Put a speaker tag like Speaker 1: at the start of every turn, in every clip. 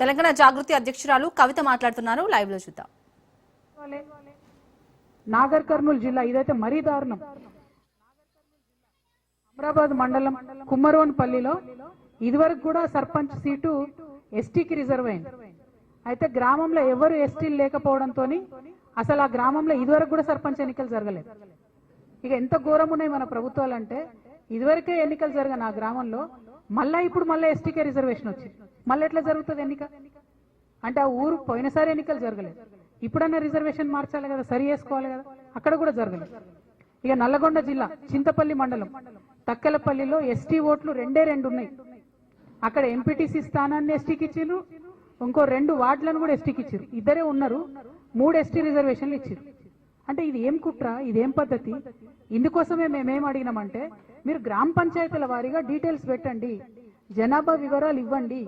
Speaker 1: తెలంగాణ జాగృతి అధ్యక్షురాలు కవిత మాట్లాడుతున్నారు. లైవ్లో చూద్దాం.
Speaker 2: నాగర్ కర్నూలు జిల్లా ఇదైతే మరీ దారుణం. అమరాబాద్ మండలం కుమ్మరోన్పల్లిలో ఇదివరకు కూడా సర్పంచ్ సీటు ఎస్టీకి రిజర్వ్ అయింది. అయితే గ్రామంలో ఎవరు ఎస్టీలు లేకపోవడంతో అసలు ఆ గ్రామంలో ఇదివరకు కూడా సర్పంచ్ ఎన్నికలు జరగలేదు. ఇక ఎంత ఘోరం ఉన్నాయి మన ప్రభుత్వాలు అంటే ఇదివరకే ఎన్నికలు జరగని ఆ గ్రామంలో మళ్ళా ఇప్పుడు మళ్ళీ ఎస్టీకే రిజర్వేషన్ వచ్చింది. మళ్ళీ ఎట్లా జరుగుతుంది ఎన్నిక? అంటే ఆ ఊరు పోయినసారి ఎన్నికలు జరగలేదు. ఇప్పుడన్నా రిజర్వేషన్ మార్చాలి కదా సరి చేసుకోవాలి కదా? అక్కడ కూడా జరగలేదు. ఇక నల్లగొండ జిల్లా చింతపల్లి మండలం తక్కెలపల్లిలో ఎస్టీ ఓట్లు రెండే రెండు ఉన్నాయి. అక్కడ ఎంపీటీసీ స్థానాన్ని ఎస్టీకి ఇచ్చిండ్రు ఇంకో రెండు వార్డులను కూడా ఎస్టీకి ఇచ్చారు ఇద్దరే ఉన్నారు మూడు ఎస్టీ రిజర్వేషన్లు ఇచ్చారు అంటే ఇది ఏం కుట్ర ఇదేం పద్ధతి? ఇందుకోసమే మేమేం అడిగినామంటే మీరు గ్రామ పంచాయతీల వారీగా డీటెయిల్స్ పెట్టండి. జనాభా వివరాలు ఇవ్వండి.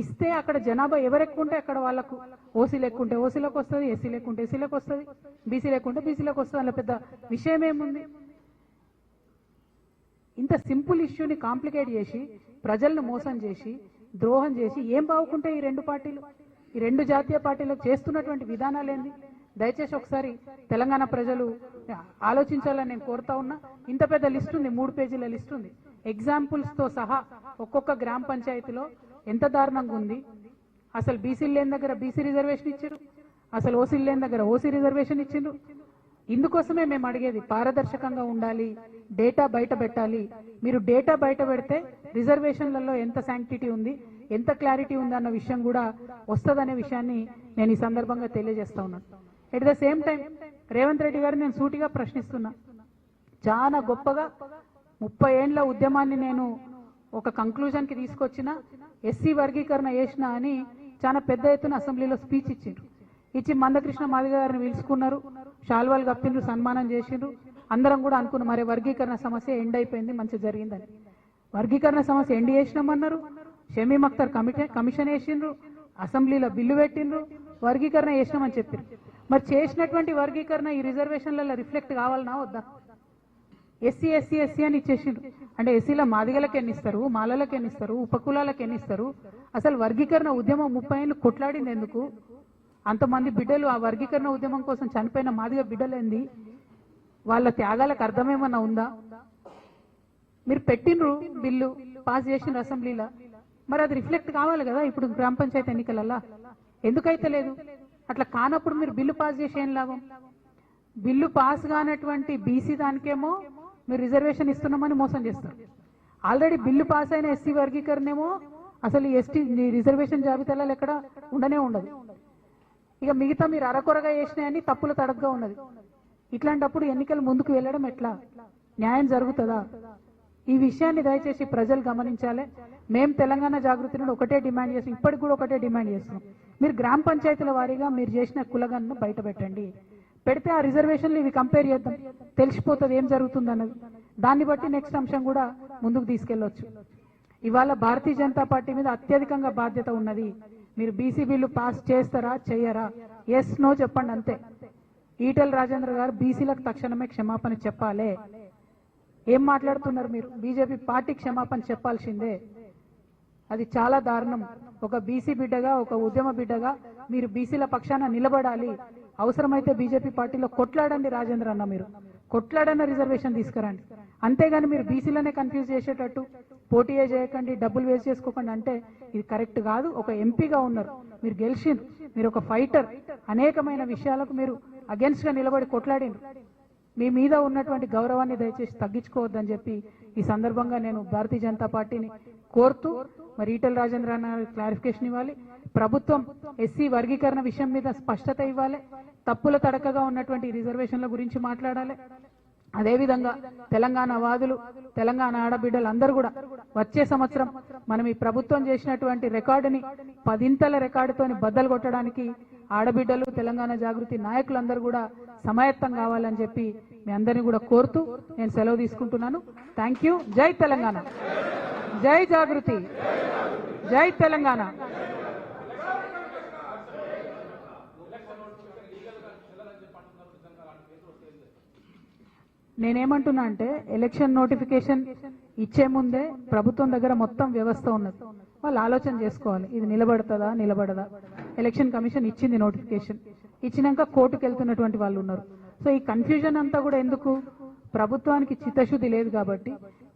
Speaker 2: ఇస్తే అక్కడ జనాభా ఎవరెక్కుంటే అక్కడ వాళ్ళకు ఓసీ లెక్కుంటే ఓసీలకు వస్తుంది ఎస్సీ లేకుంటే ఎస్సీలకు వస్తుంది బీసీ లేకుంటే బీసీలకు వస్తుంది అన్న పెద్ద విషయం ఏముంది? ఇంత సింపుల్ ఇష్యూని కాంప్లికేట్ చేసి ప్రజలను మోసం చేసి ద్రోహం చేసి ఏం బాగుకుంటే ఈ రెండు పార్టీలు? ఈ రెండు జాతీయ పార్టీలు చేస్తున్నటువంటి విధానాలు ఏంది? దయచేసి ఒకసారి తెలంగాణ ప్రజలు ఆలోచించాలని నేను కోరుతా ఉన్నా. ఇంత పెద్ద లిస్ట్ ఉంది మూడు పేజీల లిస్ట్ ఉంది. ఎగ్జాంపుల్స్తో సహా ఒక్కొక్క గ్రామ పంచాయతీలో ఎంత దారుణంగా ఉంది. అసలు బీసీలు లేని దగ్గర బీసీ రిజర్వేషన్ ఇచ్చారు. అసలు ఓసీలు లేని దగ్గర ఓసీ రిజర్వేషన్ ఇచ్చిండ్రు. ఇందుకోసమే మేము అడిగేది పారదర్శకంగా ఉండాలి డేటా బయట పెట్టాలి. మీరు డేటా బయట పెడితే రిజర్వేషన్లలో ఎంత శాంక్టిటీ ఉంది ఎంత క్లారిటీ ఉంది అన్న విషయం కూడా వస్తుందనే విషయాన్ని నేను ఈ సందర్భంగా తెలియజేస్తా ఉన్నాను. At the same time Revanth Reddy garu నేను సూటిగా ప్రశ్నిస్తున్నా. చాలా గొప్పగా ముప్పై ఏండ్ల ఉద్యమాన్ని నేను ఒక కంక్లూజన్కి తీసుకొచ్చిన ఎస్సీ వర్గీకరణ చేసిన అని చాలా పెద్ద ఎత్తున అసెంబ్లీలో స్పీచ్ ఇచ్చిండ్రు. ఇచ్చి మందకృష్ణ మాదిగ గారిని పిలుచుకున్నారు. షాల్వాలు కప్పిండ్రు సన్మానం చేసిండ్రు. అందరం కూడా అనుకున్నాం మరి వర్గీకరణ సమస్య ఎండ్ అయిపోయింది మంచి జరిగిందని. వర్గీకరణ సమస్య ఎండ్ చేసినామన్నారు. షమీమ్ అఖ్తర్ కమిటీ కమిషన్ వేసిండ్రు. అసెంబ్లీలో బిల్లు పెట్టిండ్రు వర్గీకరణ చేసినామని చెప్పారు మరి చేసినటువంటి వర్గీకరణ ఈ రిజర్వేషన్లలో రిఫ్లెక్ట్ కావాలనా వద్దా? ఎస్సీ ఎస్సీ ఎస్సీ అని ఇచ్చేసిండ్రు. అంటే ఎస్సీల మాదిగలకు ఎన్ని ఇస్తారు మాలలకు ఎన్ని ఇస్తారు ఉపకులాలకు ఎన్ని ఇస్తారు అసలు వర్గీకరణ ఉద్యమం ముప్పై ఏళ్ళు కొట్లాడింది ఎందుకు? అంతమంది బిడ్డలు ఆ వర్గీకరణ ఉద్యమం కోసం చనిపోయిన మాదిగ బిడ్డలేంది వాళ్ళ త్యాగాలకు అర్థమేమన్నా ఉందా? మీరు పెట్టినరు బిల్లు పాస్ చేసిన అసెంబ్లీలో. మరి అది రిఫ్లెక్ట్ కావాలి కదా ఇప్పుడు గ్రామ పంచాయతీ ఎన్నికలల్లా ఎందుకైతే లేదు అట్లా కానప్పుడు మీరు బిల్లు పాస్ చేసి ఏం లాభం? బిల్లు పాస్ కానటువంటి బీసీ దానికేమో మీరు రిజర్వేషన్ ఇస్తున్నామని మోసం చేస్తారు. ఆల్రెడీ బిల్లు పాస్ అయిన ఎస్సీ వర్గీకరణేమో అసలు ఎస్టీ రిజర్వేషన్ జాబితాలలో ఎక్కడ ఉండనే ఉండదు. ఇక మిగతా మీరు అరకొరగా చేసినాయని తప్పుల తడగ్గా ఉన్నది. ఇట్లాంటప్పుడు ఎన్నికలు ముందుకు వెళ్ళడం ఎట్లా? న్యాయం జరుగుతుందా? ఈ విషయాన్ని దయచేసి ప్రజలు గమనించాలి. మేము తెలంగాణ జాగృతి నుండి ఒకటే డిమాండ్ చేస్తాం ఇప్పటికి కూడా ఒకటే డిమాండ్ చేస్తాం మీరు గ్రామ పంచాయతీల వారీగా మీరు చేసిన కులగన్ను బయట పెట్టండి. పెడితే ఆ రిజర్వేషన్లు ఇవి కంపేర్ చేద్దాం. తెలిసిపోతుంది ఏం జరుగుతుంది అన్నది దాన్ని బట్టి నెక్స్ట్ అంశం కూడా ముందుకు తీసుకెళ్ళొచ్చు ఇవాళ భారతీయ జనతా పార్టీ మీద అత్యధికంగా బాధ్యత ఉన్నది. మీరు బీసీ బిల్లు పాస్ చేస్తారా చెయ్యరా? ఎస్ నో చెప్పండి అంతే. ఈటెల్ రాజేంద్ర గారు బీసీలకు తక్షణమే క్షమాపణ చెప్పాలే. ఏం మాట్లాడుతున్నారు మీరు? బీజేపీ పార్టీ క్షమాపణ చెప్పాల్సిందే. అది చాలా దారుణం. ఒక బీసీ బిడ్డగా ఒక ఉద్యమ బిడ్డగా మీరు బీసీల పక్షాన నిలబడాలి. అవసరమైతే బీజేపీ పార్టీలో కొట్లాడండి రాజేంద్ర అన్న మీరు. కొట్లాడన్న రిజర్వేషన్ తీసుకురండి. అంతేగాని మీరు బీసీలనే కన్ఫ్యూజ్ చేసేటట్టు పోటీ చేయకండి డబ్బులు వేస్ట్ చేసుకోకండి అంటే ఇది కరెక్ట్ కాదు. ఒక ఎంపీగా ఉన్నారు. మీరు గెలిచిండ్రు. మీరు ఒక ఫైటర్ అనేకమైన విషయాలకు మీరు అగెన్స్ట్గా నిలబడి కొట్లాడిండ్రు. మీ మీద ఉన్నటువంటి గౌరవాన్ని దయచేసి తగ్గించుకోవద్దని చెప్పి ఈ సందర్భంగా నేను భారతీయ జనతా పార్టీని కోరుతూ మరి ఈటల రాజేంద్ర క్లారిఫికేషన్ ఇవ్వాలి. ప్రభుత్వం ఎస్సీ వర్గీకరణ విషయం మీద స్పష్టత ఇవ్వాలి. తప్పుల తడకగా ఉన్నటువంటి రిజర్వేషన్ల గురించి మాట్లాడాలి. అదేవిధంగా తెలంగాణ వాదులు తెలంగాణ ఆడబిడ్డలు అందరూ కూడా వచ్చే సంవత్సరం మనం ఈ ప్రభుత్వం చేసినటువంటి రికార్డుని పదింతల రికార్డుతోని బద్దలు కొట్టడానికి ఆడబిడ్డలు తెలంగాణ జాగృతి నాయకులందరూ కూడా సమాయత్తం కావాలని చెప్పి మీ అందరినీ కూడా కోరుతూ నేను సెలవు తీసుకుంటున్నాను. థ్యాంక్ యూ జై తెలంగాణ. జై జాగృతి. జై తెలంగాణ. నేనేమంటున్నా అంటే ఎలక్షన్ నోటిఫికేషన్ ఇచ్చే ముందే ప్రభుత్వం దగ్గర మొత్తం వ్యవస్థ ఉన్నది. వాళ్ళు ఆలోచన చేసుకోవాలి. ఇది నిలబడుతుందా నిలబడదా? ఎలక్షన్ కమిషన్ ఇచ్చింది నోటిఫికేషన్. ఇచ్చినాక కోర్టుకు వెళ్తున్నటువంటి వాళ్ళు ఉన్నారు. సో ఈ కన్ఫ్యూజన్ అంతా కూడా ఎందుకు? ప్రభుత్వానికి చిత్తశుద్ధి లేదు కాబట్టి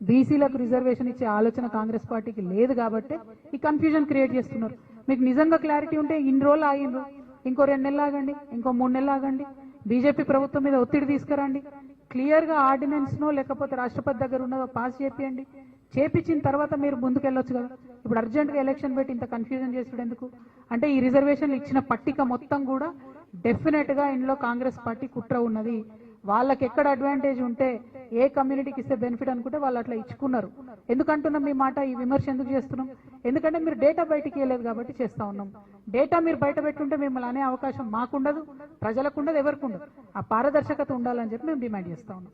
Speaker 2: బీసీలకు రిజర్వేషన్ ఇచ్చే ఆలోచన కాంగ్రెస్ పార్టీకి లేదు కాబట్టి ఈ కన్ఫ్యూజన్ క్రియేట్ చేస్తున్నారు. మీకు నిజంగా క్లారిటీ ఉంటే ఇన్ని రోజులు ఆగిండ్రు. ఇంకో రెండు నెలలు ఆగండి ఇంకో మూడు నెలలు ఆగండి. బీజేపీ ప్రభుత్వం మీద ఒత్తిడి తీసుకురండి. క్లియర్గా ఆర్డినెన్స్ నో లేకపోతే రాష్ట్రపతి దగ్గర ఉన్నదో పాస్ చేపియండి. చేపించిన తర్వాత మీరు ముందుకెళ్ళొచ్చు కదా? ఇప్పుడు అర్జెంట్గా ఎలక్షన్ పెట్టి ఇంత కన్ఫ్యూజన్ చేసుడు ఎందుకు? అంటే ఈ రిజర్వేషన్లు ఇచ్చిన పట్టిక మొత్తం కూడా డెఫినెట్గా ఇందులో కాంగ్రెస్ పార్టీ కుట్ర ఉన్నది. వాళ్ళకి ఎక్కడ అడ్వాంటేజ్ ఉంటే ఏ కమ్యూనిటీకి ఇస్తే బెనిఫిట్ అనుకుంటే వాళ్ళు అట్లా ఇచ్చుకున్నారు. ఎందుకంటున్నాం మీ మాట? ఈ విమర్శ ఎందుకు చేస్తున్నాం? ఎందుకంటే మీరు డేటా బయటికి వెళ్ళలేదు కాబట్టి చేస్తా ఉన్నాం. డేటా మీరు బయట పెట్టుంటే మిమ్మల్ని అనే అవకాశం మాకుండదు ప్రజలకు ఉండదు ఎవరికి ఉండదు. ఆ పారదర్శకత ఉండాలని చెప్పి మేము డిమాండ్ చేస్తా ఉన్నాం.